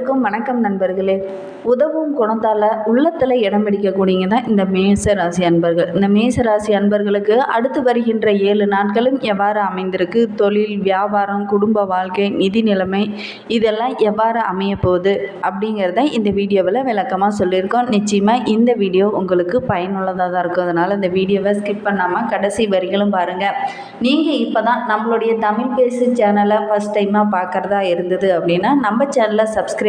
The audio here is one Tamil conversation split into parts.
அனைவருக்கும் வணக்கம் நண்பர்களே. உதவும் குணத்தால் உள்ளத்தில் இடம் பிடிக்கக்கூடியங்க தான் இந்த மேச ராசி அன்பர்கள். இந்த மேச ராசி அன்பர்களுக்கு அடுத்து வருகின்ற ஏழு நாட்களும் எவ்வாறு அமைந்திருக்கு? தொழில் வியாபாரம் குடும்ப வாழ்க்கை நிதி நிலைமை இதெல்லாம் எவ்வாறு அமைய போகுது? அப்படிங்கிறத இந்த வீடியோவில் விளக்கமாக சொல்லியிருக்கோம். நிச்சயமாக இந்த வீடியோ உங்களுக்கு பயனுள்ளதாக தான் இருக்கும். அதனால் இந்த வீடியோவை ஸ்கிப் பண்ணாமல் கடைசி வரிகளும் பாருங்கள் நீங்கள் இப்போ தான் நம்மளுடைய தமிழ் பேசு சேனலை ஃபஸ்ட் டைமாக பார்க்குறதா இருந்தது அப்படின்னா நம்ம சேனலை சப்ஸ்கிரைப்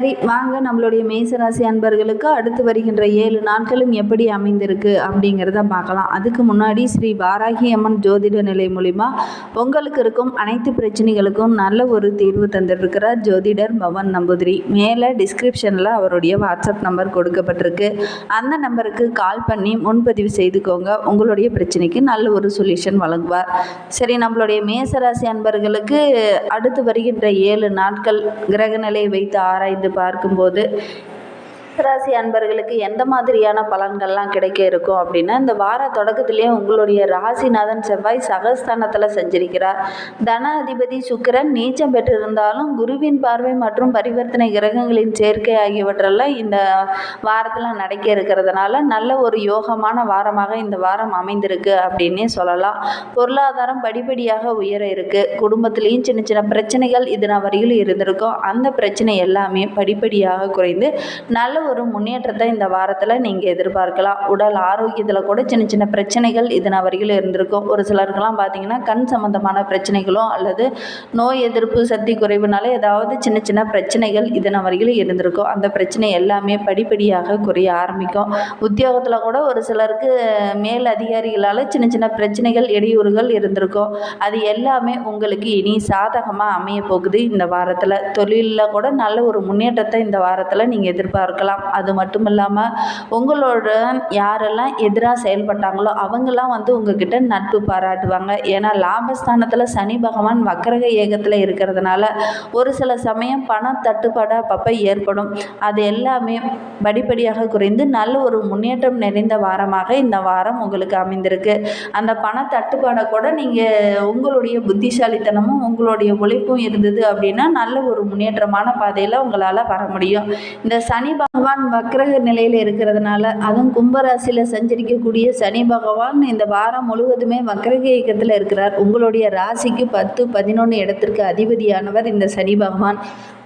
சரி வாங்க நம்மளுடைய மேசராசி அன்பர்களுக்கு அடுத்து வருகின்ற ஏழு நாட்களும் எப்படி அமைந்திருக்கு அப்படிங்கிறத பார்க்கலாம். அதுக்கு முன்னாடி ஸ்ரீ வாராகி அம்மன் ஜோதிட நிலை மூலிமா உங்களுக்கு இருக்கும் அனைத்து பிரச்சனைகளுக்கும் நல்ல ஒரு தீர்வு தந்துட்டுருக்கிறார் ஜோதிடர் பவன் நம்பூதிரி. மேலே டிஸ்கிரிப்ஷனில் அவருடைய வாட்ஸ்அப் நம்பர் கொடுக்கப்பட்டிருக்கு. அந்த நம்பருக்கு கால் பண்ணி முன்பதிவு செய்துக்கோங்க. உங்களுடைய பிரச்சனைக்கு நல்ல ஒரு சொல்யூஷன் வழங்குவார். சரி நம்மளுடைய மேசராசி அன்பர்களுக்கு அடுத்து வருகின்ற ஏழு நாட்கள் கிரகநிலையை வைத்து ஆராய்ந்து பார்க்கும்போது ராசி அன்பர்களுக்கு எந்த மாதிரியான பலன்கள்லாம் கிடைக்க இருக்கும் அப்படின்னா இந்த வார தொடக்கத்திலேயே உங்களுடைய ராசிநாதன் செவ்வாய் சகஸ்தானத்தில் செஞ்சிருக்கிறார். தன அதிபதி சுக்கிரன் நீச்சம் பெற்றிருந்தாலும் குருவின் பார்வை மற்றும் பரிவர்த்தனை கிரகங்களின் சேர்க்கை ஆகியவற்றெல்லாம் இந்த வாரத்தில் நடக்க இருக்கிறதுனால நல்ல ஒரு யோகமான வாரமாக இந்த வாரம் அமைந்திருக்கு அப்படின்னே சொல்லலாம். பொருளாதாரம் படிப்படியாக உயர இருக்கு. குடும்பத்திலையும் சின்ன சின்ன பிரச்சனைகள் இதன வரையில் இருந்திருக்கும். அந்த பிரச்சனை எல்லாமே படிப்படியாக குறைந்து நல்ல ஒரு முன்னேற்றத்தை இந்த வாரத்தில் நீங்கள் எதிர்பார்க்கலாம். உடல் ஆரோக்கியத்தில் கூட சின்ன சின்ன பிரச்சனைகள் இதன வரையில் இருந்திருக்கும். ஒரு சிலருக்கெல்லாம் பார்த்தீங்கன்னா கண் சம்பந்தமான பிரச்சனைகளோ அல்லது நோய் எதிர்ப்பு சக்தி குறைவுனால ஏதாவது சின்ன சின்ன பிரச்சனைகள் இதன வரையில் இருந்திருக்கும். அந்த பிரச்சனை எல்லாமே படிப்படியாக குறைய ஆரம்பிக்கும். உத்தியோகத்தில் கூட ஒரு சிலருக்கு மேல் அதிகாரிகளால் சின்ன சின்ன பிரச்சனைகள் இடையூறுகள் இருந்திருக்கும். அது எல்லாமே உங்களுக்கு இனி சாதகமாக அமைய போகுது இந்த வாரத்தில். தொழிலில் கூட நல்ல ஒரு முன்னேற்றத்தை இந்த வாரத்தில் நீங்கள் எதிர்பார்க்கலாம். அது மட்டும் இல்லாமல் உங்களோட யாரெல்லாம் எதிராக செயல்பட்டாங்களோ அவங்கெல்லாம் வந்து உங்ககிட்ட நட்பு பாராட்டுவாங்க. ஏன்னா லாபஸ்தானத்தில் சனி பகவான் வக்கரக ஏகத்தில் இருக்கிறதுனால ஒரு சில சமயம் பண தட்டுப்பாடு அப்பப்போ ஏற்படும். அது எல்லாமே படிப்படியாக குறைந்து நல்ல ஒரு முன்னேற்றம் நிறைந்த வாரமாக இந்த வாரம் உங்களுக்கு அமைந்திருக்கு. அந்த பண தட்டுப்பாடை கூட நீங்கள் உங்களுடைய புத்திசாலித்தனமும் உங்களுடைய உழைப்பும் இருந்தது அப்படின்னா நல்ல ஒரு முன்னேற்றமான பாதையில் உங்களால் வர முடியும். இந்த சனி பகவான் வக்ரக நிலையில் இருக்கிறதுனால அதுவும் கும்பராசியில் சஞ்சரிக்கக்கூடிய சனி பகவான் இந்த வாரம் முழுவதுமே வக்ரக இயக்கத்தில் இருக்கிறார். உங்களுடைய ராசிக்கு பத்து பதினொன்று இடத்திற்கு அதிபதியானவர் இந்த சனி பகவான்.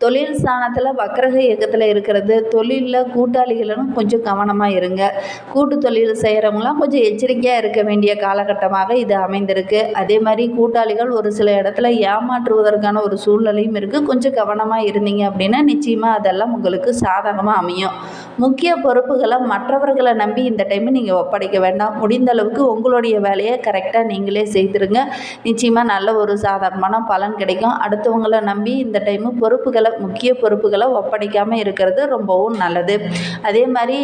தொழில் ஸ்தானத்தில் வக்ரக இயக்கத்தில் இருக்கிறது. தொழிலில் கூட்டாளிகளும் கொஞ்சம் கவனமாக இருங்க. கூட்டு தொழில் செய்கிறவங்களாம் கொஞ்சம் எச்சரிக்கையாக இருக்க வேண்டிய காலகட்டமாக இது அமைந்திருக்கு. அதே மாதிரி கூட்டாளிகள் ஒரு சில இடத்துல ஏமாற்றுவதற்கான ஒரு சூழ்நிலையும் இருக்குது கொஞ்சம் கவனமாக இருந்தீங்க அப்படின்னா நிச்சயமாக அதெல்லாம் உங்களுக்கு சாதகமாக அமையும். முக்கிய பொறுப்புகளை மற்றவர்களை நம்பி இந்த டைம் நீங்கள் ஒப்படைக்க வேண்டாம். முடிந்த அளவுக்கு உங்களுடைய வேலையை கரெக்டாக நீங்களே செய்திருங்க. நிச்சயமாக நல்ல ஒரு சாதாரணமான பலன் கிடைக்கும். அடுத்தவங்களை நம்பி இந்த டைமு பொறுப்புகளை முக்கிய பொறுப்புகளை ஒப்படைக்காமல் இருக்கிறது ரொம்பவும் நல்லது. அதே மாதிரி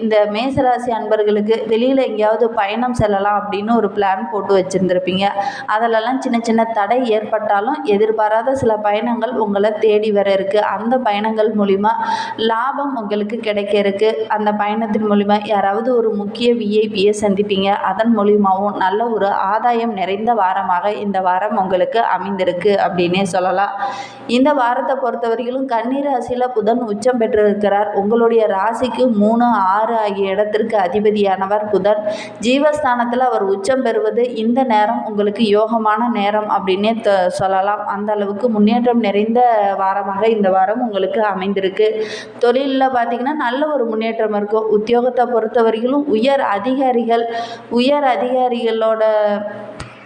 இந்த மேசராசி அன்பர்களுக்கு வெளியில் எங்கேயாவது பயணம் செல்லலாம் அப்படின்னு ஒரு பிளான் போட்டு வச்சுருந்துருப்பீங்க. அதிலெல்லாம் சின்ன சின்ன தடை ஏற்பட்டாலும் எதிர்பாராத சில பயணங்கள் உங்களை தேடி வர இருக்குது அந்த பயணங்கள் மூலிமா லாபம் உங்களுக்கு கிடைக்க இருக்கு அந்த பயணத்தின் மூலிமா யாராவது ஒரு முக்கிய விஐபியை சந்திப்பீங்க. அதன் மூலியமாகவும் நல்ல ஒரு ஆதாயம் நிறைந்த வாரமாக இந்த வாரம் உங்களுக்கு அமைந்திருக்கு அப்படின்னே சொல்லலாம். இந்த வாரத்தை பொறுத்தவரையிலும் கன்னி ராசியில் புதன் உச்சம் பெற்றிருக்கிறார். உங்களுடைய ராசிக்கு மூணு ஆறு ஆகிய இடத்திற்கு அதிபதியானவர் புதன். ஜீவஸ்தானத்தில் அவர் உச்சம் பெறுவது இந்த நேரம் உங்களுக்கு யோகமான நேரம் அப்படின்னே த சொல்லலாம். அந்த அளவுக்கு முன்னேற்றம் நிறைந்த வாரமாக இந்த வாரம் உங்களுக்கு அமைந்திருக்கு. தொழிலில் பார்த்தீங்கன்னா நல்ல ஒரு முன்னேற்றம் இருக்கும். உத்தியோகத்தை பொறுத்த வரையிலும் உயர் அதிகாரிகள் உயர் அதிகாரிகளோட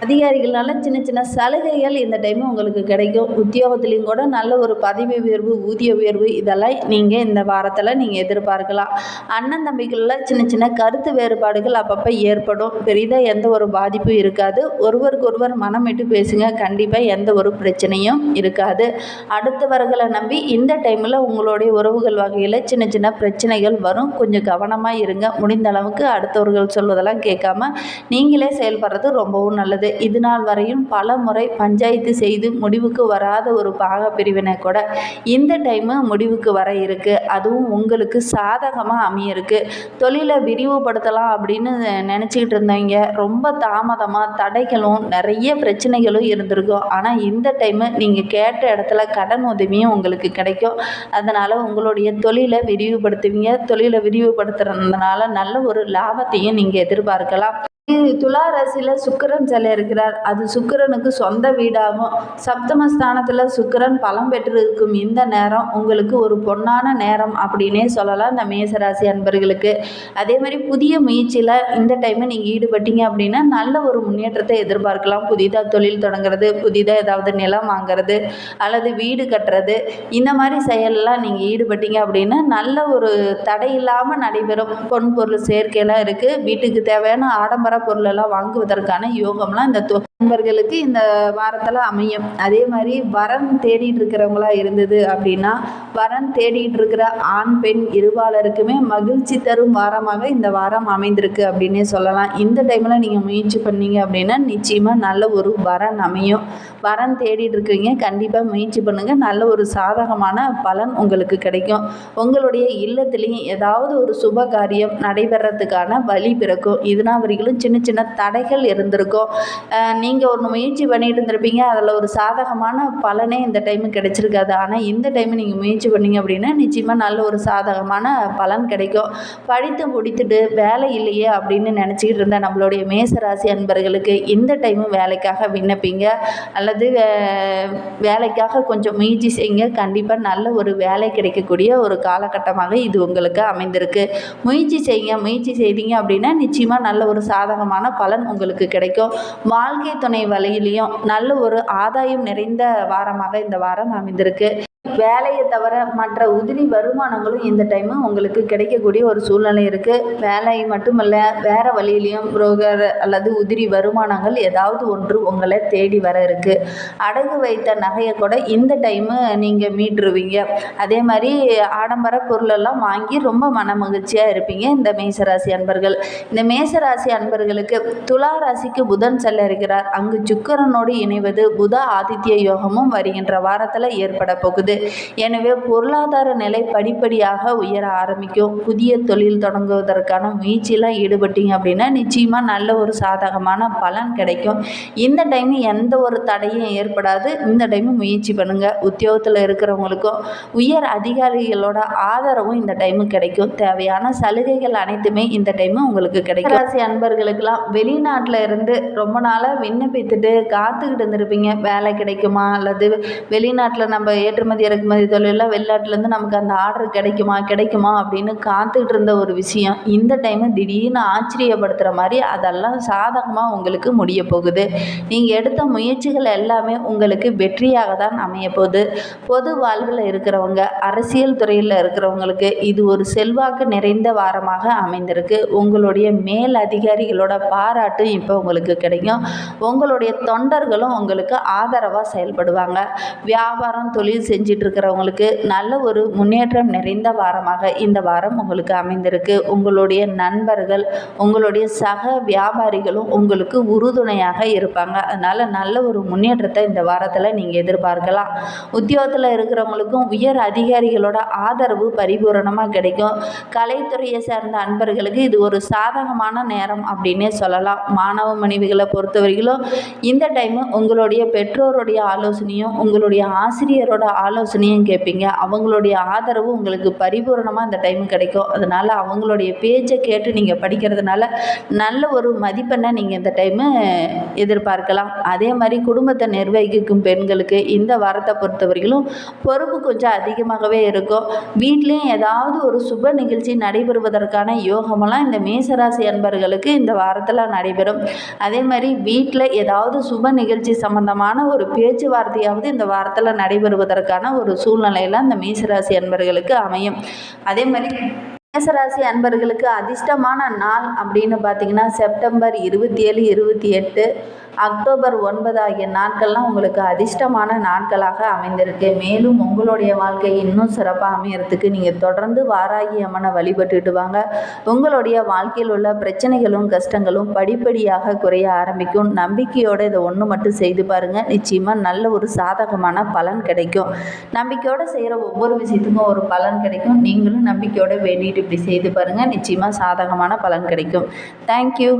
அதிகாரிகளால் சின்ன சின்ன சலுகைகள் இந்த டைம் உங்களுக்கு கிடைக்கும். உத்தியோகத்துலேயும் கூட நல்ல ஒரு பதவி உயர்வு ஊதிய உயர்வு இதெல்லாம் நீங்கள் இந்த வாரத்தில் நீங்கள் எதிர்பார்க்கலாம். அண்ணன் தம்பிகளில் சின்ன சின்ன கருத்து வேறுபாடுகள் அப்பப்போ ஏற்படும். பெரிதாக எந்த ஒரு பாதிப்பும் இருக்காது. ஒருவருக்கு ஒருவர் மனம் விட்டு பேசுங்க. கண்டிப்பாக எந்த ஒரு பிரச்சனையும் இருக்காது. அடுத்தவர்களை நம்பி இந்த டைமில் உங்களுடைய உறவுகள் வகையில் சின்ன சின்ன பிரச்சனைகள் வரும். கொஞ்சம் கவனமாக இருங்க. முடிந்த அளவுக்கு அடுத்தவர்கள் சொல்வதெல்லாம் கேட்காம நீங்களே செயல்படுறது ரொம்பவும் நல்லது. தொடங்குறது இதுநாள் வரையும் பல முறை பஞ்சாயத்து செய்து முடிவுக்கு வராத ஒரு பாக பிரிவினை கூட இந்த டைமு முடிவுக்கு வர இருக்குது அதுவும் உங்களுக்கு சாதகமாக அமையிருக்கு தொழிலை விரிவுபடுத்தலாம் அப்படின்னு நினச்சிக்கிட்டு இருந்தவங்க ரொம்ப தாமதமாக தடைகளும் நிறைய பிரச்சனைகளும் இருந்திருக்கும். ஆனால் இந்த டைமு நீங்கள் கேட்ட இடத்துல கடன் உதவியும் உங்களுக்கு கிடைக்கும். அதனால் உங்களுடைய தொழிலை விரிவுபடுத்துவீங்க. தொழிலை விரிவுபடுத்துறதுனால நல்ல ஒரு லாபத்தையும் நீங்கள் எதிர்பார்க்கலாம். துலா ராசியில் சுக்கிரன் சிலை இருக்கிறார். அது சுக்கிரனுக்கு சொந்த வீடாகும். சப்தமஸ்தானத்தில் சுக்கிரன் பலம் பெற்றிருக்கும் இந்த நேரம் உங்களுக்கு ஒரு பொன்னான நேரம் அப்படின்னே சொல்லலாம் இந்த மேசராசி அன்பர்களுக்கு. அதே மாதிரி புதிய முயற்சியில் இந்த டைமை நீங்கள் ஈடுபட்டீங்க அப்படின்னா நல்ல ஒரு முன்னேற்றத்தை எதிர்பார்க்கலாம். புதிதாக தொழில் தொடங்குறது புதிதாக ஏதாவது நிலம் வாங்குறது அல்லது வீடு கட்டுறது. இந்த மாதிரி செயலெல்லாம் நீங்கள் ஈடுபட்டீங்க அப்படின்னா நல்ல ஒரு தடை இல்லாமல் நடைபெறும். பொன் பொருள் சேர்க்கையெல்லாம் இருக்குது வீட்டுக்கு தேவையான ஆடம்பர பொருளெல்லாம் வாங்குவதற்கான யோகம்லாம் இந்த தொ- நண்பர்களுக்கு இந்த வாரத்தில் அமையும். அதே மாதிரி வரன் தேடிட்டு இருக்கிறவங்களா இருந்தது அப்படின்னா வரன் தேடிட்டு இருக்கிற ஆண் பெண் இருபாலருக்குமே மகிழ்ச்சி தரும் வாரமாக இந்த வாரம் அமைந்திருக்கு அப்படின்னே சொல்லலாம். இந்த டைமில் நீங்கள் முயற்சி பண்ணீங்க அப்படின்னா நிச்சயமாக நல்ல ஒரு வரன் அமையும். வரன் தேடிட்டு இருக்கிறீங்க கண்டிப்பாக முயற்சி பண்ணுங்கள் நல்ல ஒரு சாதகமான பலன் உங்களுக்கு கிடைக்கும். உங்களுடைய இல்லத்துலேயும் ஏதாவது ஒரு சுப காரியம் நடைபெறத்துக்கான வழி பிறக்கும். இதனா வரைக்கும் சின்ன சின்ன தடைகள் இருந்திருக்கும். நீங்கள் நீங்கள் ஒன்று முயற்சி பண்ணிட்டு இருந்திருப்பீங்க. அதில் ஒரு சாதகமான பலனே இந்த டைமு கிடைச்சிருக்காது. ஆனால் இந்த டைம் நீங்கள் முயற்சி பண்ணீங்க அப்படின்னா நிச்சயமாக நல்ல ஒரு சாதகமான பலன் கிடைக்கும். படித்து முடித்துட்டு வேலை இல்லையே அப்படின்னு நினச்சிக்கிட்டு இருந்த நம்மளுடைய மேசராசி அன்பர்களுக்கு இந்த டைமும் வேலைக்காக விண்ணப்பிங்க. அல்லது வே- வேலைக்காக கொஞ்சம் முயற்சி செய்யுங்க. கண்டிப்பாக நல்ல ஒரு வேலை கிடைக்கக்கூடிய ஒரு காலகட்டமாக இது உங்களுக்கு அமைந்திருக்கு. முயற்சி செய்யுங்க. முயற்சி செய்தீங்க அப்படின்னா நிச்சயமாக நல்ல ஒரு சாதகமான பலன் உங்களுக்கு கிடைக்கும். வாழ்க்கை துணை வழியிலையும் நல்ல ஒரு ஆதாயம் நிறைந்த வாரமாக இந்த வாரம் அமைந்திருக்கு. வேலையை தவிர மற்ற உதிரி வருமானங்களும் இந்த டைமு உங்களுக்கு கிடைக்கக்கூடிய ஒரு சூழ்நிலை இருக்குது வேலை மட்டுமல்ல வேறு வழியிலையும் புரோக்கர் அல்லது உதிரி வருமானங்கள் ஏதாவது ஒன்று உங்களை தேடி வர இருக்குது அடகு வைத்த நகையை கூட இந்த டைமு நீங்கள் மீட்டுருவீங்க. அதே மாதிரி ஆடம்பர பொருளெல்லாம் வாங்கி ரொம்ப மன மகிழ்ச்சியாக இருப்பீங்க இந்த மேசராசி அன்பர்கள். இந்த மேசராசி அன்பர்களுக்கு துலா ராசிக்கு புதன் செல்ல இருக்கிறார். அங்கு சுக்கரனோடு இணைவது புத ஆதித்ய யோகமும் வருகின்ற வாரத்தில் ஏற்பட போகுது. எனவே பொருளாதார நிலை படிப்படியாக உயர ஆரம்பிக்கும். புதிய தொழில் தொடங்குவதற்கான முயற்சியெலாம் ஈடுபட்டீங்க அப்படின்னா நிச்சயமாக நல்ல ஒரு சாதகமான பலன் கிடைக்கும். இந்த டைம் எந்த ஒரு தடையும் ஏற்படாது. இந்த டைம் முயற்சி பண்ணுங்கள் உத்தியோகத்தில் இருக்கிறவங்களுக்கும் உயர் அதிகாரிகளோட ஆதரவும் இந்த டைமு கிடைக்கும். தேவையான சலுகைகள் அனைத்துமே இந்த டைமு உங்களுக்கு கிடைக்கும். ராசி அன்பர்களுக்கெல்லாம் வெளிநாட்டில் இருந்து ரொம்ப நாளாக விண்ணப்பித்துட்டு காத்துக்கிட்டு இருந்திருப்பீங்க. வேலை கிடைக்குமா? அல்லது வெளிநாட்டில் நம்ம ஏற்றுமதி இறக்குமதி தொழிலில் வெளிநாட்டிலேருந்து நமக்கு அந்த ஆர்டர் கிடைக்குமா கிடைக்குமா அப்படின்னு காத்துக்கிட்டு இருந்த ஒரு விஷயம். இந்த டைமு திடீர்னு ஆச்சரியப்படுத்துகிற மாதிரி அதெல்லாம் சாதகமாக உங்களுக்கு முடிய போகுது. நீங்கள் எடுத்த முயற்சிகள் எல்லாமே உங்களுக்கு வெற்றியாக தான் அமைய போகுது. பொது வாழ்வில் இருக்கிறவங்க அரசியல் துறையில் இருக்கிறவங்களுக்கு இது ஒரு செல்வாக்கு நிறைந்த வாரமாக அமைந்திருக்கு. உங்களுடைய மேல் அதிகாரிகளோட பாராட்டும் இப்போ உங்களுக்கு கிடைக்கும். உங்களுடைய தொண்டர்களும் உங்களுக்கு ஆதரவாக செயல்படுவாங்க. வியாபாரம் தொழில் செஞ்சு செஞ்சிட்டு இருக்கிறவங்களுக்கு நல்ல ஒரு முன்னேற்றம் நிறைந்த வாரமாக இந்த வாரம் உங்களுக்கு அமைந்திருக்கு. உங்களுடைய நண்பர்கள் உங்களுடைய சக வியாபாரிகளும் உங்களுக்கு உறுதுணையாக இருப்பாங்க. அதனால் நல்ல ஒரு முன்னேற்றத்தை இந்த வாரத்தில் நீங்கள் எதிர்பார்க்கலாம். உத்தியோகத்தில் இருக்கிறவங்களுக்கும் உயர் அதிகாரிகளோட ஆதரவு பரிபூரணமாக கிடைக்கும். கலைத்துறையை சேர்ந்த அன்பர்களுக்கு இது ஒரு சாதகமான நேரம் அப்படின்னே சொல்லலாம். மாணவ மனைவிகளை பொறுத்தவரையிலும் இந்த டைமு உங்களுடைய பெற்றோருடைய ஆலோசனையும் உங்களுடைய ஆசிரியரோட ஆலோசனையும் கேட்பீங்க அவங்களுடைய ஆதரவு உங்களுக்கு பரிபூரணமாக அந்த டைம் கிடைக்கும். அதனால் அவங்களுடைய பேச்சை கேட்டு நீங்கள் படிக்கிறதுனால நல்ல ஒரு மதிப்பெண்ணை நீங்கள் இந்த டைமு எதிர்பார்க்கலாம். அதே மாதிரி குடும்பத்தை நிர்வகிக்கும் பெண்களுக்கு இந்த வாரத்தை பொறுத்தவரையிலும் பொறுப்பு கொஞ்சம் அதிகமாகவே இருக்கும். வீட்லேயும் ஏதாவது ஒரு சுப நிகழ்ச்சி நடைபெறுவதற்கான யோகமெல்லாம் இந்த மேசராசி அன்பர்களுக்கு இந்த வாரத்தில் நடைபெறும். அதே மாதிரி வீட்டில் ஏதாவது சுப நிகழ்ச்சி சம்பந்தமான ஒரு பேச்சுவார்த்தையாவது இந்த வாரத்தில் நடைபெறுவதற்கான ஒரு சூழ்நிலையில் அந்த மேசராசி அன்பர்களுக்கு அமையும். அதே மாதிரி மேசராசி அன்பர்களுக்கு அதிர்ஷ்டமான நாள் அப்படின்னு பார்த்தீங்கன்னா செப்டம்பர் இருபத்தி ஏழு இருபத்தி எட்டு அக்டோபர் ஒன்பது ஆகிய நாட்கள்லாம் உங்களுக்கு அதிர்ஷ்டமான நாட்களாக அமைந்திருக்கு. மேலும் உங்களுடைய வாழ்க்கை இன்னும் சிறப்பாக அமையறதுக்கு நீங்கள் தொடர்ந்து வாராகி அம்மனை வழிபட்டுட்டு வாங்க. உங்களுடைய வாழ்க்கையில் உள்ள பிரச்சனைகளும் கஷ்டங்களும் படிப்படியாக குறைய ஆரம்பிக்கும். நம்பிக்கையோடு இதை ஒன்று மட்டும் செய்து பாருங்கள் நிச்சயமாக நல்ல ஒரு சாதகமான பலன் கிடைக்கும். நம்பிக்கையோடு செய்கிற ஒவ்வொரு விஷயத்துக்கும் ஒரு பலன் கிடைக்கும். நீங்களும் நம்பிக்கையோடு வேண்டிட்டு இப்படி செய்து பாருங்கள் நிச்சயமாக சாதகமான பலன் கிடைக்கும். தேங்க்யூ